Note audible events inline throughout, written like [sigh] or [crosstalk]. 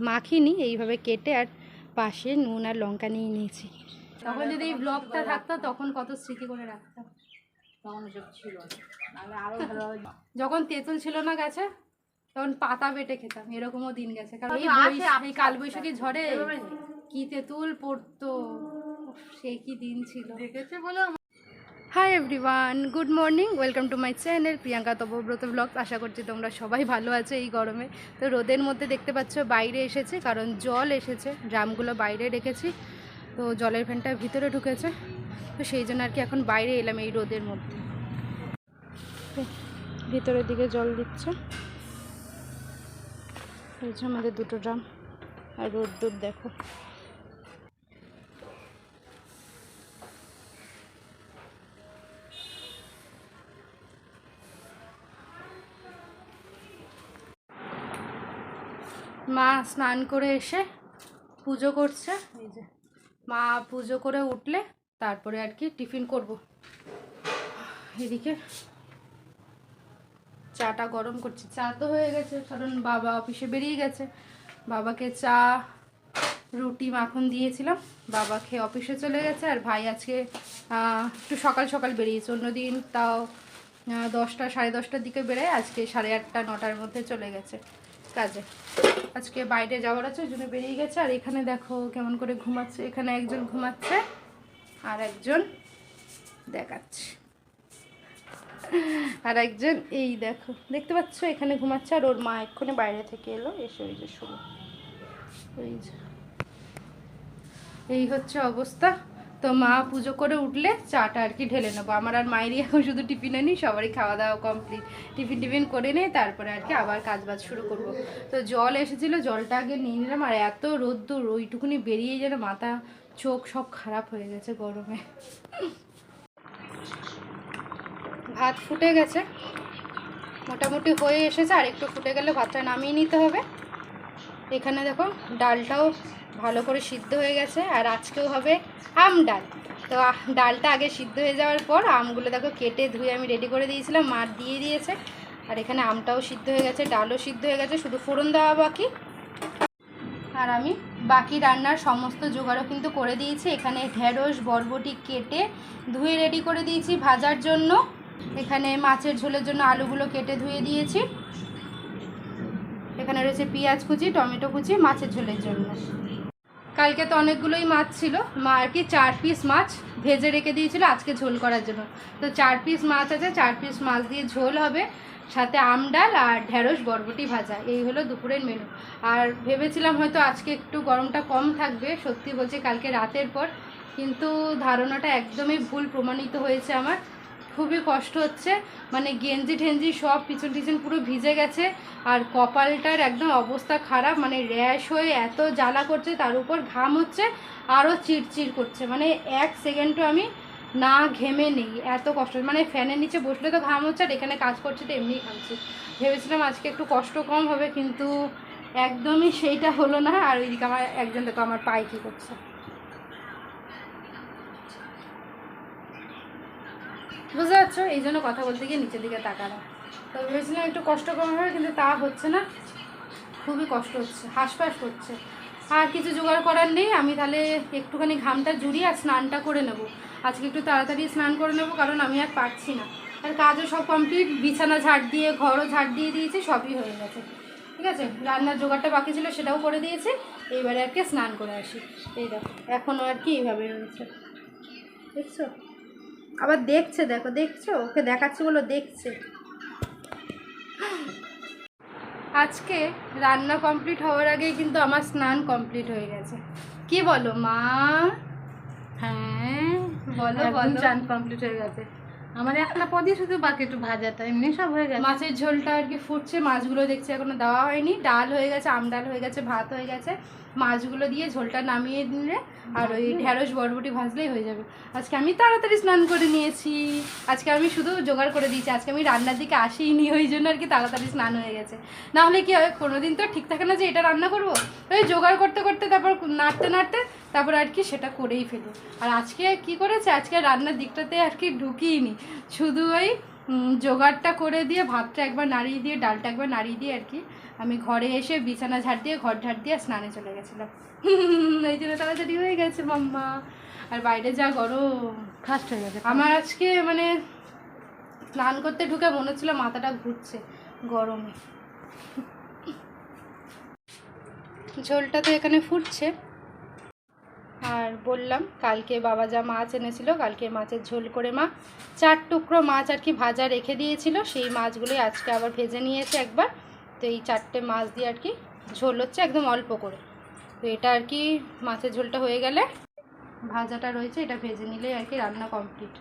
মাখিনি এইভাবে কেটে আর পাশে নুন আর লঙ্কা নিয়ে নিয়েছি। তখন যদি এই ব্লগটা থাকতো তখন কত স্মৃতি করে রাখতাম। [laughs] যখন তেঁতুল ছিল না গাছে তখন পাতা বেটে খেতাম এরকমও দিন গেছে। কারণ এই কালবৈশাখী ঝড়ে কি তেঁতুল পড়তো সে কি দিন ছিল। দেখেছে বলে hi everyone good morning welcome to my channel Priyanka Tapabrata blog আশা করছি তোমরা সবাই ভালো আছো এই গরমে। তো রোদের মধ্যে দেখতে পাচ্ছ বাইরে এসেছে, কারণ জল এসেছে, ড্রামগুলো বাইরে রেখেছি, তো জলের ফ্যানটা ভিতরে ঢুকেছে। তো সেই জন্য আর কি এখন বাইরে এলাম এই রোদের মধ্যে। ভিতরের দিকে জল দিচ্ছে। এই আমাদের দুটো ড্রাম, আর রোদ দেখো। মা স্নান করে এসে পুজো করছে, এই যে মা পুজো করে উঠলে তারপরে আর কি টিফিন করব। এদিকে চাটা গরম করছি। চা তো হয়ে গেছে, কারণ বাবা অফিসে বেরিয়ে গেছে। বাবাকে চা, রুটি মাখন দিয়েছিলাম। বাবা খেয়ে অফিসে চলে গেছে আর ভাই আজকে একটু সকাল সকাল বেরিয়েছে। অন্যদিন তাও দশটা, সাড়ে দশটার দিকে বেরোয়, আজকে সাড়ে আটটা, নটার মধ্যে চলে গেছে। কাজে। আজকে বাইরে যাওয়ার আছে জন্য বেরিয়ে গেছে। আর এখানে দেখো কেমন করে ঘুমাচ্ছে। এখানে একজন ঘুমাচ্ছে আর একজন দেখাচ্ছে। আর একজন এই দেখো, দেখতে পাচ্ছ? এখানে ঘুমাচ্ছে আর ওর মা এক্ষুনি বাইরে থেকে এলো। এসে ওই যে ওই যে। এই হচ্ছে অবস্থা। তো মা পুজো করে উঠলে চাটা আর কি ঢেলে নেব। আমার আর মায়েরই এখন শুধু টিফিনে নিই সবারই খাওয়া দাওয়া কমপ্লিট টিফিন টিফিন করে নেই তারপরে আর কি আবার কাজ বাজ শুরু করব। তো জল এসেছিল, জলটা আগে নিয়ে নিলাম, আর এত রোদ্দুর, ওইটুকুনি বেরিয়ে যেন মাথা, চোখ সব খারাপ হয়ে গেছে গরমে। ভাত ফুটে গেছে। মোটামুটি হয়ে এসেছে, আর একটু ফুটে গেলে ভাতটা নামিয়ে নিতে হবে। এখানে দেখো ডালটাও ভালো করে সিদ্ধ হয়ে গেছে, আর আজকেও হবে আম ডাল। তো ডালটা আগে সিদ্ধ হয়ে যাওয়ার পর আমগুলো দেখো কেটে ধুয়ে আমি রেডি করে দিয়েছিলাম মার দিয়ে দিয়েছে। আর এখানে আমটাও সিদ্ধ হয়ে গেছে, ডালও সিদ্ধ হয়ে গেছে, শুধু ফোড়ন দেওয়া বাকি। আর আমি বাকি রান্নার সমস্ত জোগাড়ও কিন্তু করে দিয়েছি। এখানে ঢেঁড়স, বরবটি কেটে ধুয়ে রেডি করে দিয়েছি ভাজার জন্য। এখানে মাছের ঝোলের জন্য আলুগুলো কেটে ধুয়ে দিয়েছি। এখানে রয়েছে পেঁয়াজ কুচি, টমেটো কুচি মাছের ঝোলের জন্য। কালকে তো অনেকগুলোই মাছ ছিল। মা আর কি চার পিস মাছ ভেজে রেখে দিয়েছিল আজকে ঝোল করার জন্য। তো চার পিস মাছ আছে, চার পিস মাছ দিয়ে ঝোল হবে। সাথে আম ডাল আর ঢেঁড়স বরবটি ভাজা, এই হলো দুপুরের মেনু আর ভেবেছিলাম হয়তো আজকে একটু গরমটা কম থাকবে, সত্যি বলছি কালকে রাতের পর, কিন্তু ধারণাটা একদমই ভুল প্রমাণিত হয়েছে আমার। খুবই কষ্ট হচ্ছে। মানে গেঞ্জি ঠেঞ্জি সব পিছন টিছন পুরো ভিজে গেছে। আর কপালটার একদম অবস্থা খারাপ মানে র্যাশ হয়ে এত জ্বালা করছে, তার উপর ঘাম হচ্ছে আরও চিড়চিড় করছে। মানে এক সেকেন্ডও আমি না ঘেমে নেই, এত কষ্ট। মানে ফ্যানের নিচে বসলে তো ঘাম হচ্ছে, আর এখানে কাজ করছে তো এমনিই ঘামছি। ভেবেছিলাম আজকে একটু কষ্ট কম হবে, কিন্তু একদমই সেইটা হলো না। আর ওইদিকে আমার একজন দেখো, আমার পায়ে কী করছে। বুঝতে পারছ? এই জন্য কথা বলতে গিয়ে নিচের দিকে তাকানো তো ভেবেছিলাম একটু কষ্ট কম হবে, কিন্তু তা হচ্ছে না। খুবই কষ্ট হচ্ছে, হাঁসফাঁস করছে আর কিছু জোগাড় করার নেই, আমি তাহলে একটুখানি ঘামটা জুড়িয়ে আর স্নানটা করে নেব। আজকে একটু তাড়াতাড়ি স্নান করে নেব, কারণ আমি আর পারছি না। আর কাজও সব কমপ্লিট, বিছানা ঝাড় দিয়ে, ঘরও ঝাড় দিয়ে দিয়েছি, সবই হয়ে গেছে। ঠিক আছে? রান্নার জোগাড়টা বাকি ছিল, সেটাও করে দিয়েছি। এইবারে আর কি স্নান করে আসি। এই দেখো এখনও আর কি এইভাবে রয়েছে। দেখছ? আবার দেখছে দেখো দেখছ? ওকে দেখাচ্ছে বলো দেখছে। আজকে রান্না কমপ্লিট হওয়ার আগেই কিন্তু আমার স্নান কমপ্লিট হয়ে গেছে। কি বলো মা? হ্যাঁ বলো বলো। চান কমপ্লিট হয়ে গেছে। আমার একটা পদই শুধু বাকি একটু ভাজাটা এমনি সব হয়ে গেছে। মাছের ঝোলটা আর কি ফুটছে মাছগুলো দেখছি এখনও দেওয়া হয়নি। ডাল হয়ে গেছে আম ডাল হয়ে গেছে ভাত হয়ে গেছে। মাছগুলো দিয়ে ঝোলটা নামিয়ে দিলে আর ওই ঢেঁড়স বরবটি ভাজলেই হয়ে যাবে। আজকে আমি তাড়াতাড়ি স্নান করে নিয়েছি। আজকে আমি শুধু জোগাড় করে দিয়েছি। আজকে আমি রান্নার দিকে আসিনি, ওই জন্য আর কি তাড়াতাড়ি স্নান হয়ে গেছে। না হলে কি হয়, কোনোদিন তো ঠিক থাকে না যে এটা রান্না করব। ওই জোগাড় করতে করতে তারপর নাড়তে নাড়তে তারপর আর কি সেটা করেই ফেলি। আর আজকে কি করেছে? আজকে রান্নার দিকটাতে আর কি ঢুকিয়ে শুধু ওই জোগাড়টা করে দিয়ে ভাতটা একবার নাড়িয়ে দিয়ে, ডালটা একবার নাড়িয়ে দিয়ে আর কি আমি ঘরে এসে বিছানা ঝাড় দিয়ে ঘর ঝাড় দিয়ে স্নানে চলে গেছিলাম। [laughs] এই জন্য তাড়াতাড়ি হয়ে গেছে মাম্মা। আর বাইরে যা গরম। ফার্স্ট হয়ে গেছে। আমার আজকে মানে স্নান করতে ঢুকে মনে হচ্ছিল মাথাটা ঘুরছে গরমে। ঝোলটা তো এখানে ফুটছে। আর বললাম কালকে বাবা যা মাছ এনেছিল কালকে মাছের ঝোল করে মা চার টুকরো মাছ আর কি ভাজা রেখে দিয়েছিল। সেই মাছগুলোই আজকে আবার ভেজে নিয়েছে একবার। তো এই চারটে মাছ দিয়ে আর কি ঝোল হচ্ছে একদম অল্প করে। তো এটা আর কি মাছের ঝোলটা হয়ে গেলে ভাজাটা রয়েছে, এটা ভেজে নিলেই আর কি রান্না কমপ্লিট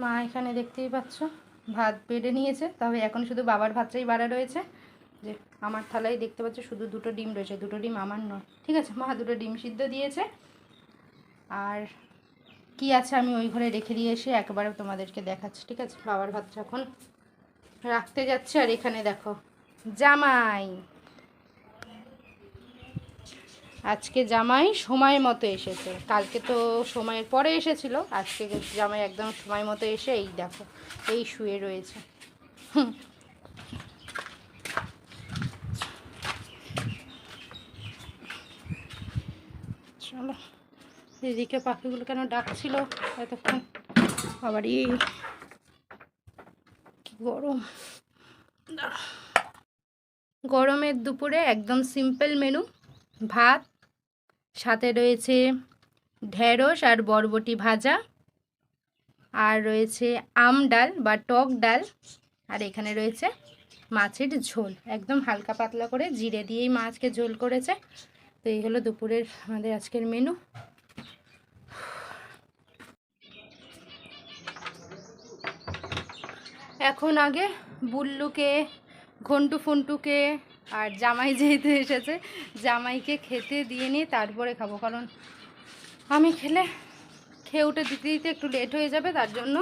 মা এখানে দেখতেই পাচ্ছ, ভাত বেড়ে নিয়েছে, তবে এখন শুধু বাবার ভাতটাই বাড়া রয়েছে। যে আমার থালায় দেখতে পাচ্ছ শুধু দুটো ডিম রয়েছে, দুটো ডিম আমার নয়। ঠিক আছে, মা দুটো ডিম সিদ্ধ দিয়েছে। আর কি আছে আমি ওই ঘরে রেখে দিয়ে এসে একবারে তোমাদেরকে দেখাচ্ছি, ঠিক আছে? বাবার ভাতটা এখন রাখতে যাচ্ছে আর এখানে দেখো জামাই। আজকে জামাই সময় মতো এসেছে। কালকে তো সময়ের পরে এসেছিল, আজকে জামাই একদম সময় মতো এসে এই দেখো, এই শুয়ে রয়েছে। চলো এদিকে পাখিগুলো কেন ডাকছিল এতক্ষণ? আবারই কি গরম। গরমের দুপুরে একদম সিম্পল মেনু ভাত, সাথে রয়েছে ঢেঁড়স আর বরবটি ভাজা, আর রয়েছে আম ডাল বা টক ডাল, আর এখানে রয়েছে মাছের ঝোল। একদম হালকা পাতলা করে জিরে দিয়েই মাছকে ঝোল করেছে। তো এই হলো দুপুরের আমাদের আজকের মেনু এখন আগে বুল্লুকে ঘন্টু ফন্টুকে আর জামাই যেহেতু এসেছে, জামাইকে খেতে দিয়ে নিয়ে তারপরে খাব। কারণ আমি খেলে খেয়ে উঠে দিতে দিতে একটু লেট হয়ে যাবে, তার জন্য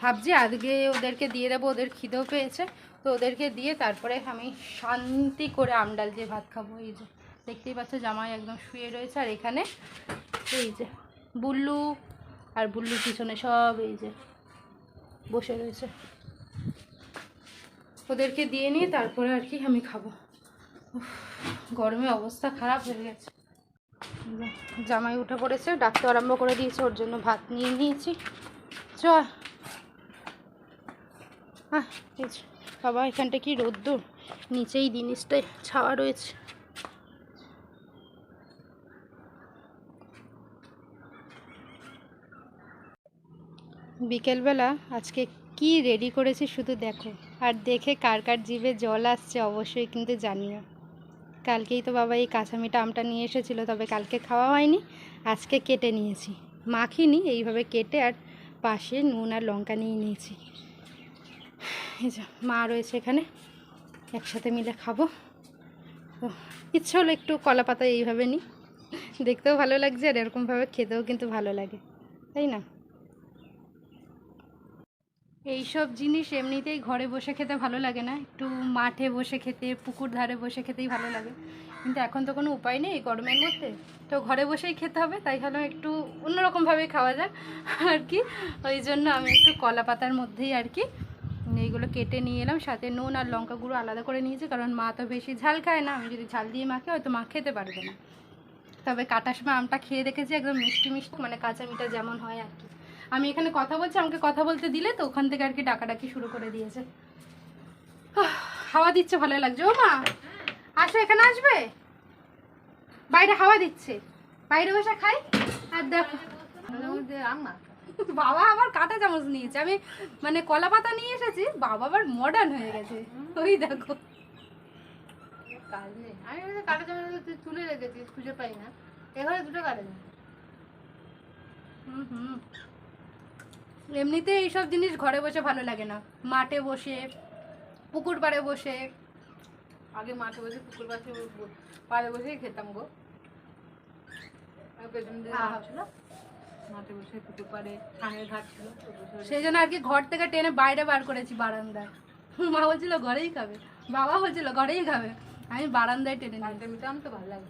ভাবছি আজকে ওদেরকে দিয়ে দেবো, ওদের খিদেও পেয়েছে। তো ওদেরকে দিয়ে তারপরে আমি শান্তি করে আমডাল দিয়ে ভাত খাব। এই যে, দেখতেই পাচ্ছ জামাই একদম শুয়ে রয়েছে, আর এখানে এই যে বুল্লু আর বুল্লুর পিছনে সব এই যে বসে রয়েছে। ওদেরকে দিয়ে নিয়ে তারপরে আর কি আমি খাব। গরমে অবস্থা খারাপ হয়ে গেছে। জামাই উঠে পড়েছে, ডাকতে আরম্ভ করে দিয়েছে, ওর জন্য ভাত নিয়ে নিয়েছি। চ বাবা, এখানটা কি রোদ্দুর? নিচেই জিনিসটাই ছাওয়া রয়েছে। বিকেলবেলা আজকে কি রেডি করেছি শুধু দেখো। আর দেখে কার কার জিভে জল আসছে অবশ্যই কিন্তু জানিও। কালকেই তো বাবা এই কাঁচামিটা আমটা নিয়ে এসেছিল, তবে কালকে খাওয়া হয়নি, আজকে কেটে নিয়েছি। মাখিনি, এইভাবে কেটে আর পাশে নুন আর লঙ্কা নিয়ে নিয়েছি। এই যে মা রয়েছে এখানে, একসাথে মিলে খাব। তো ইচ্ছে হলো একটু কলা পাতা এইভাবে নিই। দেখতেও ভালো লাগছে আর এরকমভাবে খেতেও কিন্তু ভালো লাগে, তাই না? এইসব জিনিস এমনিতেই ঘরে বসে খেতে ভালো লাগে না। একটু মাঠে বসে খেতে, পুকুর ধারে বসে খেতেই ভালো লাগে। কিন্তু এখন তো কোনো উপায় নেই গরমের মধ্যে। তো ঘরে বসেই খেতে হবে, তাই হলো একটু অন্যরকমভাবে খাওয়া যাক আর কি। ওই জন্য আমি একটু কলা পাতার মধ্যেই আর কি এইগুলো কেটে নিয়ে এলাম। সাথে নুন আর লঙ্কা গুঁড়ো আলাদা করে নিয়েছি, কারণ মা তো বেশি ঝাল খায় না। আমি যদি ঝাল দিয়ে মাখে, হয়তো মা খেতে পারবে না। তবে কাটার সময় আমটা খেয়ে দেখেছি, একদম মিষ্টি মিষ্টি মানে কাঁচা মিঠা যেমন হয় আর কি। আমি এখানে কথা বলছি আমাকে কথা বলতে দিলে তো ওখান থেকে আর কি ডাকাডাকি শুরু করে দিয়েছে। হাওয়া দিচ্ছে ভালো লাগছে। ও মা আসো এখানে আসবে? বাইরে হাওয়া দিচ্ছে। বাইরে বসে খাই আর দেখো। বাবা আবার কাঁটা চামচ নিয়েছে। আমি মানে কলা পাতা নিয়ে এসেছি বাবা আবার মডার্ন হয়ে গেছে। ওই দেখো। আমি কাটা চামচ তুলে রেখেছি খুঁজে পাই না। এখানে দুটো কাটা হুম হুম। এমনিতে এইসব জিনিস ঘরে বসে ভালো লাগে না। মাঠে বসে পুকুর পাড়ে বসে। আগে মাঠে বসে পুকুর পাশে পাড়ে বসেই খেতাম গো। ছিল। মাঠে বসে পুকুর পাড়ে ধানের ঘাট ছিল। তো বসে বসে- সেই জন্য আর কি ঘর থেকে টেনে বাইরে বার করেছি বারান্দায়। মা বলছিল ঘরেই খাবে। বাবা বলছিল ঘরেই খাবে। আমি বারান্দায় টেনে মিটাম তো ভালো লাগে।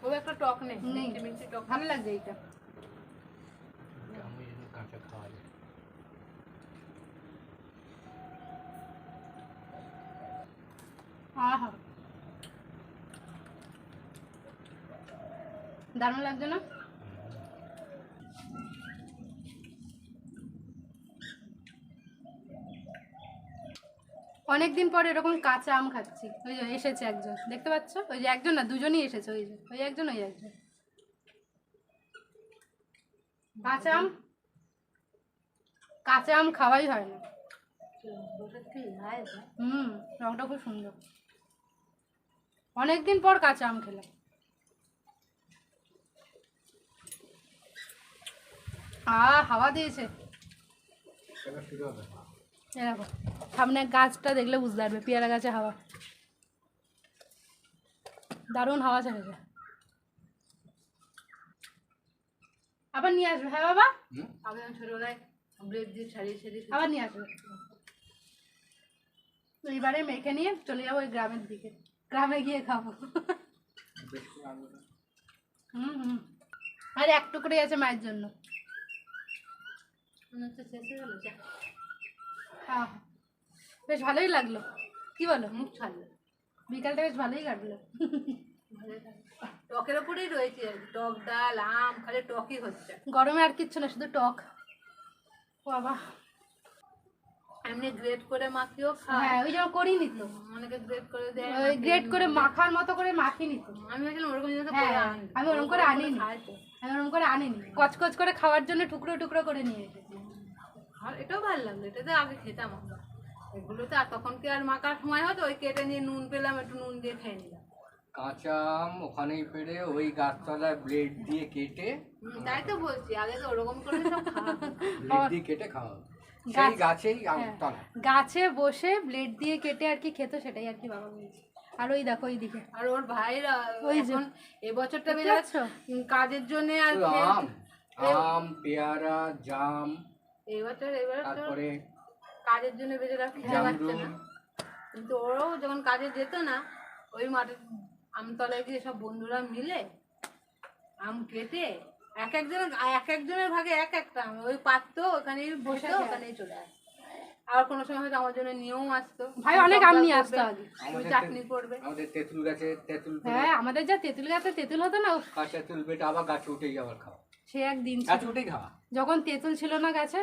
খুব একটা টক নেই। টক। ভালো লাগছে এইটা কাঁচা খাওয়া যায় আহা দারুণ লাগছে না? অনেকদিন পর এরকম কাঁচা আম খাচ্ছি। ওই যে এসেছে একজন। দেখতে পাচ্ছ? ওই যে একজন না দুজনই এসেছে ওই যে। ওই একজন ওই একজন। কাঁচা আম? কাঁচা আম খাওয়াই হয় না। হুম রংটা খুব সুন্দর। অনেকদিন পর কাঁচা আম খেলাম। আ হাওয়া দিয়েছে। এরকম সামনে গাছটা দেখলে বুঝতে পারবে পেয়ারা গাছে হাওয়া। দারুণ হাওয়া ছেড়েছে। আবার নিয়ে আসবে হ্যাঁ বাবা? আগে ছোটবেলায় ব্লেড দিয়ে ছাড়িয়ে ছাড়িয়ে আবার নিয়ে আসবে। এইবারে মেখে নিয়ে চলে যাব ওই গ্রামের দিকে। গ্রামে গিয়ে খাব। হুম হুম। আর এক টুকরে আছে মায়ের জন্য। হয়ে হ্যাঁ বেশ ভালোই লাগল। কি বলো? মুখ ছাড়লো। বিকালটা বেশ ভালোই কাটলো। টকের ওপরেই রয়েছে। টক ডাল আম খালি টকই হচ্ছে। গরমে আর কিচ্ছু না শুধু টক। ও বাবা। এমনি গ্রেট করে মাখিও খায়। হ্যাঁ ওই যেমন করিনি তো অনেকে গ্রেট করে দেয় ওই গ্রেট করে মাখার মতো করে মাখি নিত আমি ভাবছিলাম ওরকম জিনিস হ্যাঁ, করে আমি ওরকম করে আনিনি। আমি ওরকম করে আনিনি। কচকচ করে খাওয়ার জন্য টুকরো টুকরো করে নিয়ে এসেছি। আর এটাও ভালো লাগল এটাতে আগে খেতাম আমরা। এগুলোতে আর তখন কি আর মাখার সময় হতো? ওই কেটে নিয়ে নুন পেলাম একটু নুন দিয়ে খেয়ে নিলাম। কাঁচা আম ওখানেই পেড়ে ওই গাছতলায় ব্লেড দিয়ে কেটে তাই তো বলছি আগে তো ওরকম করে সব খাওয়া ব্লেড [laughs] দিয়ে কেটে খাওয়া গাছেই হ্যাঁ। গাছে বসে ব্লেড দিয়ে কেটে আর কি খেতো সেটাই আর কি বাবা বলছে আর ওই দেখো ওই দিকে আর ওর ভাইরা। এখন এবছরটা পাচ্ছ? কাজের জন্য আর আম আম পেয়ারা জাম এবছর এবার তারপরে কাজের জন্য বেজে খেতে পারছে না কিন্তু ওরও যখন কাজে যেত না ওই মাঠে আমতলায় গিয়ে সব বন্ধুরা মিলে আম কেটে এক একজনের এক একজনের ভাগে এক একটা। ওই পারতো ওখানেই বসে। ওখানেই চলে আসতো। আর কোনো সময় হয়তো আমার জন্য নিয়েও আসতো। ভাই অনেক আম নিয়ে আসতো আগে। চাটনি করবে আমাদের তেঁতুল গাছে তেঁতুল হ্যাঁ আমাদের যা তেঁতুল গাছে তেঁতুল হতো না কাঁচা তেঁতুল পেটে আবার গাছে উঠেই আবার খাওয়া। সে একদিন গাছে উঠেই খাওয়া। যখন তেঁতুল ছিল না গাছে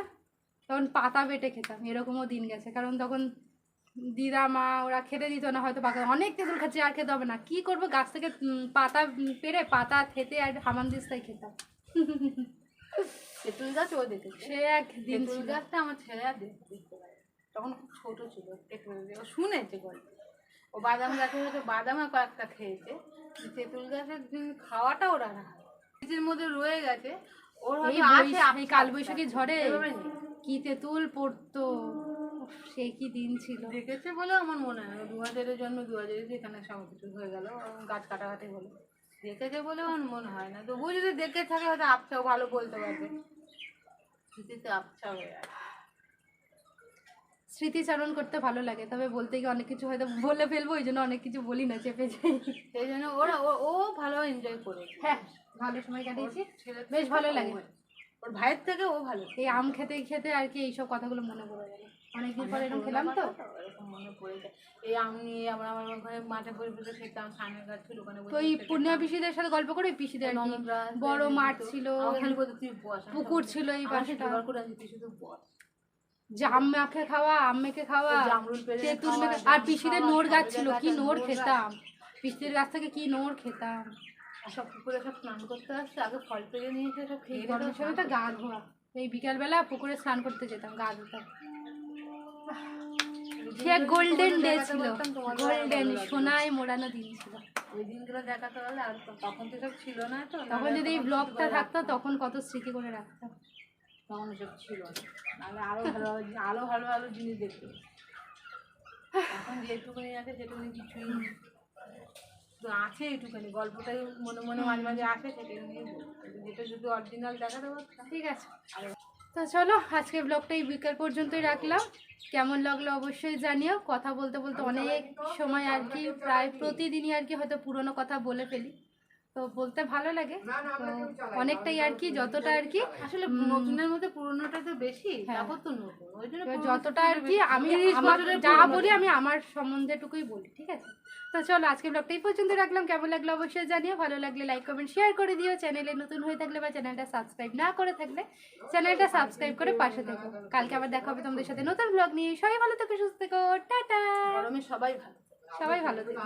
তখন পাতা বেটে খেতাম এরকমও দিন গেছে। কারণ তখন দিদা মা ওরা খেতে দিত না হয়তো পাকা। অনেক তেঁতুল খাচ্ছি আর খেতে হবে না। কি করব? গাছ থেকে পাতা পেরে পাতা থেতে আর হামান দিস্তায় খেতাম। তেঁতুল গাছ ও দেখেছে সে এক দিন তেঁতুল গাছটা আমার দেখতে পারে। তখন খুব ছোট ছিল পারে ও শুনেছে গল্প। ও বাদাম গাছে হয়তো বাদামা কয়েকটা খেয়েছে। তেঁতুল গাছের খাওয়াটা ওরা নিজের মধ্যে রয়ে গেছে। ওর হয়তো আছে বৈশ- আবছা কাল বৈশাখী ঝড়ে কি তেঁতুল পড়তো সে কি দিন ছিল। দেখেছে বলে আমার মনে হয়। দু হাজারের জন্য দু হাজারে যেখানে সব কিছু হয়ে গেল গাছ কাটাকাটি হলো। দেখেছে বলে আমার মনে হয় না। তবুও যদি দেখে থাকে হয়তো আবছাও ভালো বলতে পারবে। স্মৃতিতে আবছা হয়ে আছে। স্মৃতিচারণ করতে ভালো লাগে তবে বলতে গিয়ে অনেক কিছু হয়তো বলে ফেলব ওই জন্য অনেক কিছু বলি না চেপে যাই। সেই জন্য ওরা ও- ও ভালো এনজয় করে হ্যাঁ ভালো সময় কাটিয়েছি। বেশ ভালো লাগে। ওর ভাইয়ের থেকে ও ভালো। এই আম খেতে খেতে আর কি এইসব কথাগুলো মনে পড়ে গেল। অনেকদিন পরে এরকম খেলাম তো। এরকম মনে পড়ে যায় এই আম আমরা আমার ঘরে মাঠে বসে বসে খেতাম সামনের গাছ ছিল ওখানে তো ওই পূর্ণিমা পিসিদের সাথে গল্প করে ওই পিসিদের আর বড় মাঠ ছিল আমাকে বলতো, তুই বস পুকুর ছিল এই পাশে জোগাড় করে আনছি, তুই শুধু বস। জাম মেখে খাওয়া আম মেখে খাওয়া। তেঁতুল মেখে আর পিসিদের নোর গাছ ছিল কি নোর খেতাম? পিসিদের গাছ থেকে কি নোর খেতাম? সব পুকুরে সব স্নান করতে আসছে আগে ফল পেরে নিয়ে এসে সব খেয়ে গরমের তো গা ধোয়া। এই বিকালবেলা পুকুরে স্নান করতে যেতাম গা ধুতাম। সে গোল্ডেন ডে ছিল। গোল্ডেন সোনায় মোড়ানো দিন ছিল। ওই দিনগুলো দেখাতে পারলে আর তখন তো সব ছিল না তো। তখন যদি এই ব্লগটা থাকতো তখন কত স্মৃতি করে রাখতাম তখন সব ছিল না। নাহলে আরও ভালো ভালো- ভালো ভালো জিনিস দেখতে এখন যেটুকুনি আছে সেটুকুনি কিছুই নেই। তো আছে এইটুকুনি গল্পটাই মনে মনে মাঝে মাঝে আসে সেটাই নিয়ে যেটা যদি অরিজিনাল দেখাতে পারতাম। ঠিক আছে। তো চলো আজকে ব্লগটা এই বিকেল পর্যন্তই রাখলাম। কেমন লাগল অবশ্যই জানিও। কথা বলতে বলতে অনেক সময় আর কি প্রায় প্রতিদিনই আর কি হয়তো পুরনো কথা বলে ফেলি। তো বলতে ভালো লাগে। অনেকটাই আর কি যতটা আর কি আসলে নতুনের মধ্যে পুরোনোটা তো বেশি হ্যাঁ। তারপর তো নতুন। ওই জন্য যতটা আর কি আমি আমার যা বলি আমি আমার সম্বন্ধেটুকুই বলি ঠিক আছে? তো চলো আজকে ব্লগটা এই পর্যন্ত রাখলাম। কেমন লাগল অবশ্যই জানিও। ভালো লাগলে লাইক কমেন্ট শেয়ার করে দিও। চ্যানেলে নতুন হয়ে থাকলে বা চ্যানেলটা সাবস্ক্রাইব না করে থাকলে চ্যানেলটা সাবস্ক্রাইব করে পাশে থেকো। কালকে আবার দেখা হবে তোমাদের সাথে নতুন ব্লগ নিয়ে। সবাই ভালো থেকো সুস্থ থেকো। টাটা! গরমে সবাই ভালো। সবাই ভালো থেকো।